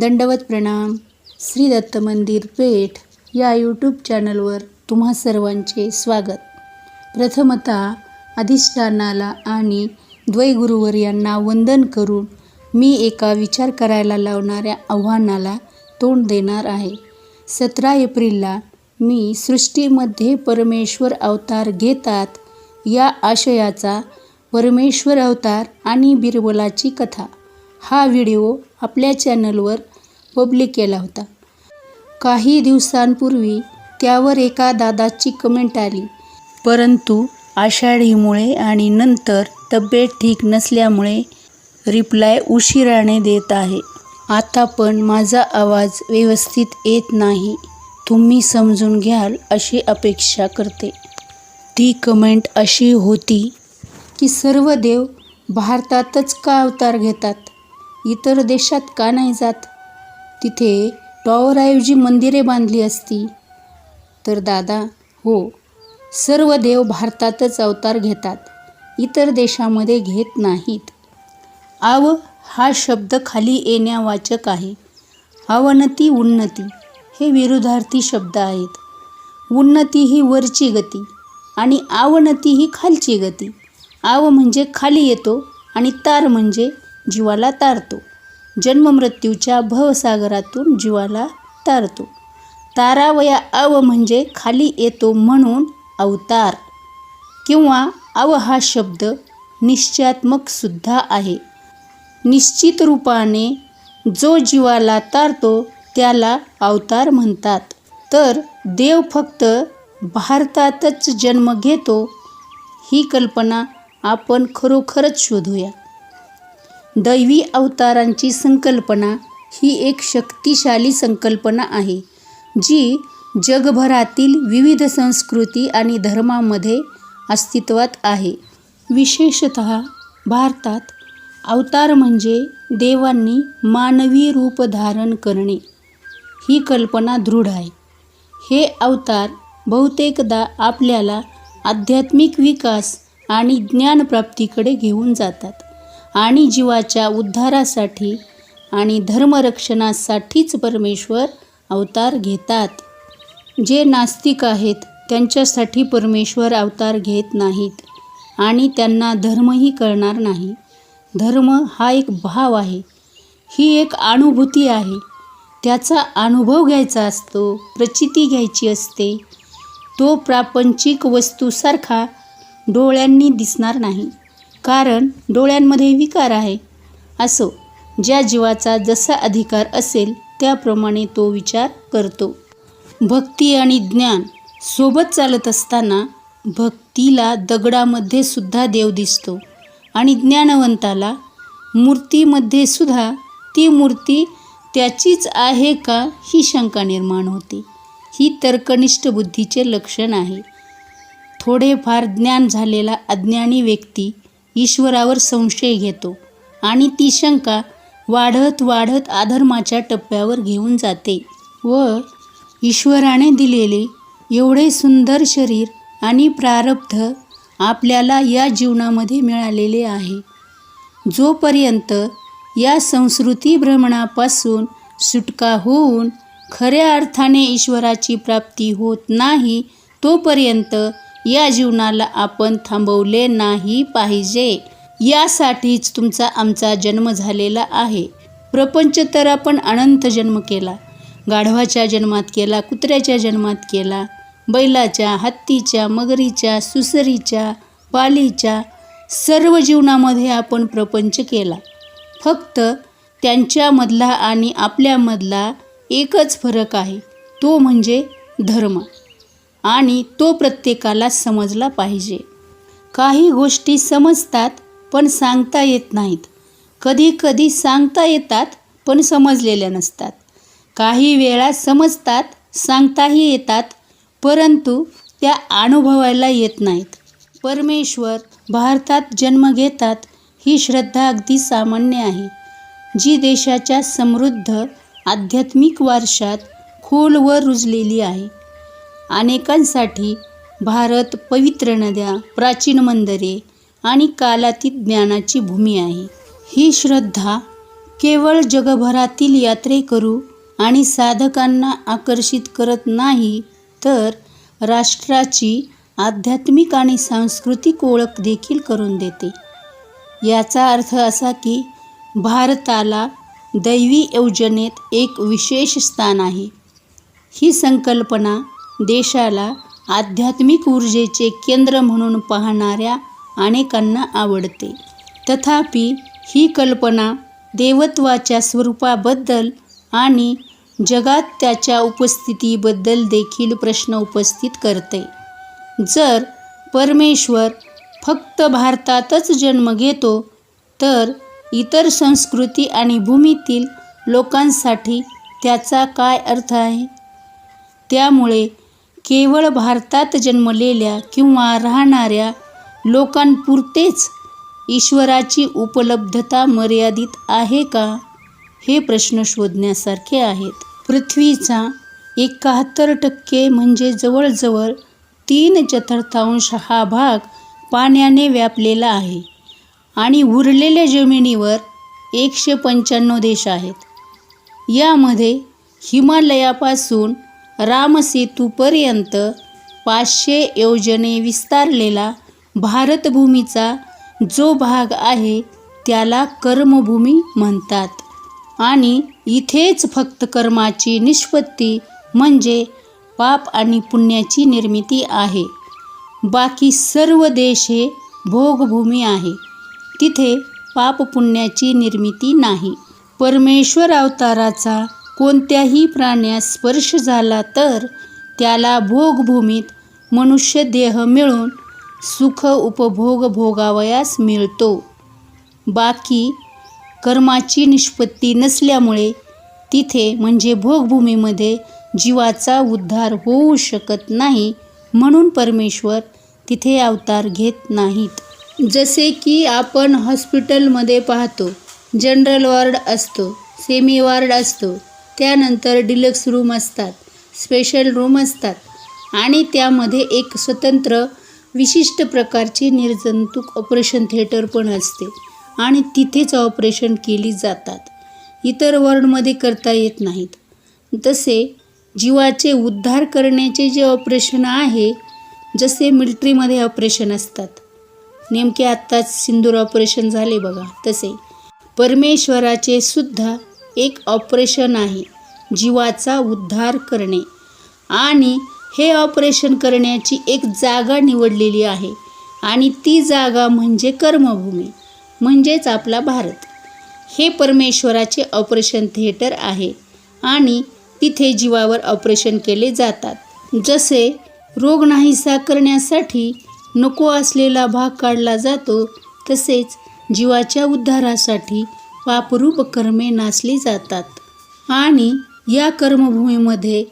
दंडवत प्रणाम. श्री दत्त मंदिर पेठ या यूट्यूब चॅनलवर तुम्हा सर्वांचे स्वागत. प्रथमतः अधिष्ठानाला आणि द्वैगुरुवर यांना वंदन करून मी एका विचार करायला लावणाऱ्या आव्हानाला तोंड देणार आहे. सतरा एप्रिलला मी सृष्टीमध्ये परमेश्वर अवतार घेतात या आशयाचा परमेश्वर अवतार आणि बिरबलाची कथा. हा व्हिडिओ आपल्या चॅनलवर पब्लिक केला होता. काही दिवसांपूर्वी त्यावर एका दादाची कमेंट आली. परंतु आषाढीमुळे आणि नंतर तब्येत ठीक नसल्यामुळे रिप्लाय उशिराने देत आहे. आता पण माझा आवाज व्यवस्थित येत नाही. तुम्ही समजून घ्याल अशी अपेक्षा करते. ती कमेंट अशी होती की सर्व देव भारतातच का अवतार घेतात? इतर देशात का नाही जात? तिथे टॉवरऐवजी मंदिरे बांधली असती. तर दादा हो सर्व देव भारतातच अवतार घेतात. इतर देशामध्ये घेत नाहीत. आव हा शब्द खाली येण्यावाचक आहे. अवनती उन्नती हे विरुद्धार्थी शब्द आहेत. उन्नती ही वरची गती आणि आवनती ही खालची गती. आव म्हणजे खाली येतो आणि तार म्हणजे जीवाला तारतो. जन्ममृत्यूच्या भवसागरातून जीवाला तारतो. तारावया अव म्हणजे खाली येतो म्हणून अवतार किंवा अव हा शब्द निश्चयात्मकसुद्धा आहे. निश्चित रूपाने जो जीवाला तारतो त्याला अवतार म्हणतात. तर देव फक्त भारतातच जन्म घेतो ही कल्पना आपण खरोखरच शोधूया. दैवी अवतारांची संकल्पना ही एक शक्तिशाली संकल्पना आहे जी जगभरातील विविध संस्कृती आणि धर्मामध्ये अस्तित्वात आहे. विशेषत भारतात अवतार म्हणजे देवांनी मानवी रूप धारण करणे. ही कल्पना दृढ आहे. हे अवतार बहुतेकदा आपल्याला आध्यात्मिक विकास आणि ज्ञानप्राप्तीकडे घेऊन जातात. आणि जीवाच्या उद्धारासाठी आणि धर्मरक्षणासाठीच परमेश्वर अवतार घेतात. जे नास्तिक आहेत त्यांच्यासाठी परमेश्वर अवतार घेत नाहीत आणि त्यांना धर्मही कळणार नाही. धर्म हा एक भाव आहे. ही एक अनुभूती आहे. त्याचा अनुभव घ्यायचा असतो प्रचिती घ्यायची असते. तो प्रापंचिक वस्तूसारखा डोळ्यांनी दिसणार नाही. कारण डोळ्यांमध्ये विकार आहे. असो ज्या जीवाचा जसा अधिकार असेल त्याप्रमाणे तो विचार करतो. भक्ती आणि ज्ञान सोबत चालत असताना भक्तीला दगडामध्ये सुद्धा देव दिसतो आणि ज्ञानवंताला मूर्तीमध्ये सुद्धा ती मूर्ती त्याचीच आहे का ही शंका निर्माण होते. ही तर्कनिष्ठ बुद्धीचे लक्षण आहे. थोडेफार ज्ञान झालेला अज्ञानी व्यक्ती ईश्वरावर संशय घेतो आणि ती शंका वाढत वाढत अधर्माच्या टप्प्यावर घेऊन जाते व ईश्वराने दिलेले एवढे सुंदर शरीर आणि प्रारब्ध आपल्याला या जीवनामध्ये मिळालेले आहे. जोपर्यंत या संस्कृती भ्रमणापासून सुटका होऊन खऱ्या अर्थाने ईश्वराची प्राप्ती होत नाही तोपर्यंत या जीवनाला आपण थांबवले नाही पाहिजे. यासाठीच तुमचा आमचा जन्म झालेला आहे. प्रपंच तर आपण अनंत जन्म केला. गाढवाच्या जन्मात केला कुत्र्याच्या जन्मात केला बैलाच्या हत्तीच्या मगरीच्या सुसरीच्या पालीच्या सर्व जीवनामध्ये आपण प्रपंच केला. फक्त त्यांच्यामधला आणि आपल्यामधला एकच फरक आहे तो म्हणजे धर्म. आणि तो प्रत्येकाला समजला पाहिजे. काही गोष्टी समजतात पण सांगता येत नाहीत. कधी कधी सांगता येतात पण समजलेल्या नसतात. काही वेळा समजतात सांगताही येतात परंतु त्या अनुभवायला येत नाहीत. परमेश्वर भारतात जन्म घेतात ही श्रद्धा अगदी सामान्य आहे. जी देशाच्या समृद्ध आध्यात्मिक वारशात खोलवर रुजलेली आहे. अनेकांसाठी भारत पवित्र नद्या प्राचीन मंदिरे आणि कालातीत ज्ञानाची भूमी आहे. ही श्रद्धा केवळ जगभरातील यात्रेकरू आणि साधकांना आकर्षित करत नाही तर राष्ट्राची आध्यात्मिक आणि सांस्कृतिक ओळख देखील करून देते. याचा अर्थ असा की भारताला दैवी योजनेत एक विशेष स्थान आहे. ही संकल्पना देशाला आध्यात्मिक ऊर्जेचे केंद्र म्हणून पाहणाऱ्या अनेकांना आवडते. तथापि ही कल्पना देवत्वाच्या स्वरूपाबद्दल आणि जगात त्याच्या उपस्थितीबद्दल देखील प्रश्न उपस्थित करते. जर परमेश्वर फक्त भारतातच जन्म घेतो तर इतर संस्कृती आणि भूमीतील लोकांसाठी त्याचा काय अर्थ आहे? त्यामुळे केवळ भारतात जन्मलेल्या किंवा राहणाऱ्या लोकांपुरतेच ईश्वराची उपलब्धता मर्यादित आहे का? हे प्रश्न शोधण्यासारखे आहेत. पृथ्वीचा एकाहत्तर टक्के म्हणजे जवळजवळ तीन चतुर्थांश हा भाग पाण्याने व्यापलेला आहे आणि उरलेल्या जमिनीवर एकशे पंच्याण्णव देश आहेत. यामध्ये हिमालयापासून रामसेतूपर्यंत पाचशे योजने विस्तारलेला भारतभूमीचा जो भाग आहे त्याला कर्मभूमी म्हणतात. आणि इथेच फक्त कर्माची निष्पत्ती म्हणजे पाप आणि पुण्याची निर्मिती आहे. बाकी सर्व देश हे भोगभूमी आहे. तिथे पाप पुण्याची निर्मिती नाही. परमेश्वर अवताराचा कोणत्याही प्राण्यास स्पर्श झाला तर त्याला भोगभूमीत मनुष्य देह मिळून सुख उपभोग भोगावयास मिळतो. बाकी कर्माची निष्पत्ती नसल्यामुळे तिथे म्हणजे भोगभूमीमध्ये जीवाचा उद्धार होऊ शकत नाही म्हणून परमेश्वर तिथे अवतार घेत नाहीत. जसे की आपण हॉस्पिटलमध्ये पाहतो जनरल वॉर्ड असतो सेमी वॉर्ड असतो त्यानंतर डिलक्स रूम असतात स्पेशल रूम असतात आणि त्यामध्ये एक स्वतंत्र विशिष्ट प्रकारचे निर्जंतुक ऑपरेशन थिएटर पण असते आणि तिथेच ऑपरेशन केली जातात. इतर वॉर्डमध्ये करता येत नाहीत. तसे जीवाचे उद्धार करण्याचे जे ऑपरेशन आहे जसे मिल्ट्रीमध्ये ऑपरेशन असतात. नेमके आत्ताच सिंदूर ऑपरेशन झाले बघा. तसे परमेश्वराचे सुद्धा एक ऑपरेशन आहे जीवाचा उद्धार करणे. आणि हे ऑपरेशन करण्याची एक जागा निवडलेली आहे. आणि ती जागा म्हणजे कर्मभूमी म्हणजेच आपला भारत. हे परमेश्वराचे ऑपरेशन थिएटर आहे आणि तिथे जीवावर ऑपरेशन केले जातात. जसे रोग नाहीसा करण्यासाठी नको असलेला भाग काढला जातो तसेच जीवाच्या उद्धारासाठी पापरूप कर्मे नाचली जातात. आणि या कर्मभूमीमध्ये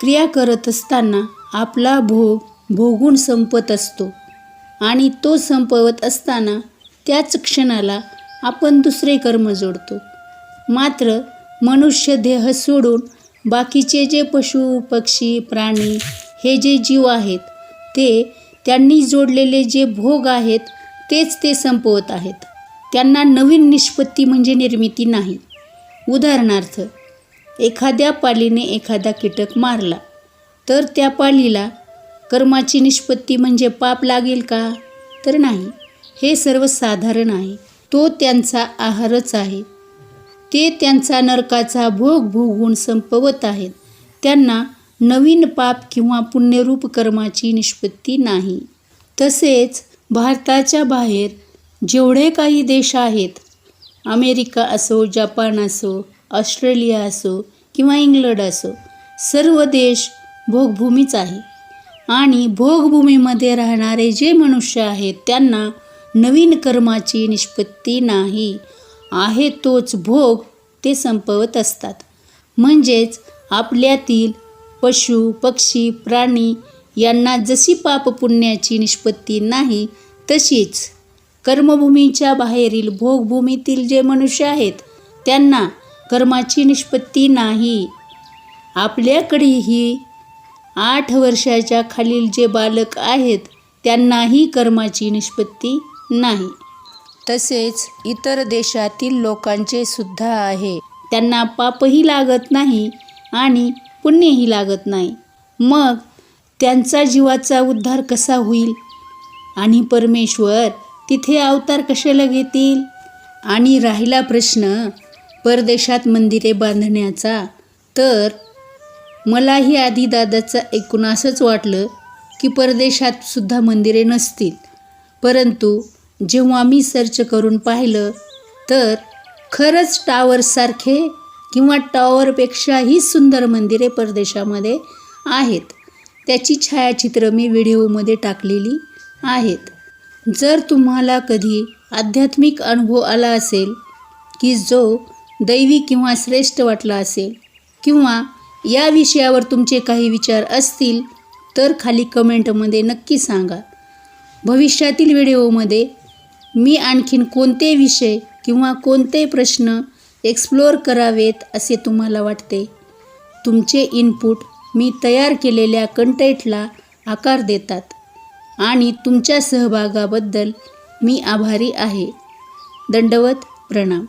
क्रिया करत असताना आपला भोग भोगून संपत असतो. आणि तो संपवत असताना त्याच क्षणाला आपण दुसरे कर्म जोडतो. मात्र मनुष्य देह सोडून बाकीचे जे पशु पक्षी प्राणी हे जे जीव आहेत ते त्यांनी जोडलेले जे भोग आहेत तेच ते संपवत आहेत. त्यांना नवीन निष्पत्ती म्हणजे निर्मिती नाही. उदाहरणार्थ एखाद्या पालीने एखादा कीटक मारला तर त्या पालीला कर्माची निष्पत्ती म्हणजे पाप लागेल का? तर नाही. हे सर्वसाधारण आहे. तो त्यांचा आहारच आहे. ते त्यांचा नरकाचा भोग भोगून संपवत आहेत. त्यांना नवीन पाप किंवा पुण्यरूप कर्माची निष्पत्ती नाही. तसेच भारताच्या बाहेर जेवढे काही देश आहेत अमेरिका असो जपान असो ऑस्ट्रेलिया असो किंवा इंग्लंड असो सर्व देश भोगभूमीच आहे. आणि भोगभूमीमध्ये राहणारे जे मनुष्य आहेत त्यांना नवीन कर्माची निष्पत्ती नाही. आहे तोच भोग ते संपवत असतात. म्हणजेच आपल्यातील पशु पक्षी प्राणी यांना जशी पाप पुण्याची निष्पत्ती नाही तशीच कर्मभूमीच्या बाहेरील भोगभूमीतील जे मनुष्य आहेत त्यांना कर्माची निष्पत्ती नाही. आपल्याकडेही आठ वर्षाच्या खालील जे बालक आहेत त्यांनाही कर्माची निष्पत्ती नाही. तसेच इतर देशातील लोकांचे सुद्धा आहे. त्यांना पापही लागत नाही आणि पुण्यही लागत नाही. मग त्यांचा जीवाचा उद्धार कसा होईल? आणि परमेश्वर तिथे अवतार कशाला घेतील? आणि राहिला प्रश्न परदेशात मंदिरे बांधण्याचा? तर मलाही आधी दादाचं ऐकून असंच वाटलं की परदेशात सुद्धा मंदिरे नसतील. परंतु जेव्हा मी सर्च करून पाहिलं तर खरंच टावरसारखे किंवा टॉवरपेक्षाही सुंदर मंदिरे परदेशामध्ये आहेत. त्याची छायाचित्र मी व्हिडिओमध्ये टाकलेली आहेत. जर तुम्हाला कधी आध्यात्मिक अनुभव आला असेल की जो दैवी किंवा श्रेष्ठ वाटला असेल किंवा या विषयावर तुमचे काही विचार असतील तर खाली कमेंटमध्ये नक्की सांगा. भविष्यातील व्हिडिओमध्ये मी आणखीन कोणते विषय किंवा कोणते प्रश्न एक्सप्लोअर करावेत असे तुम्हाला वाटते तुमचे इनपुट मी तयार केलेल्या कंटेंटला आकार देतात. आणि तुमच्या सहभागाबद्दल मी आभारी आहे. दंडवत प्रणाम.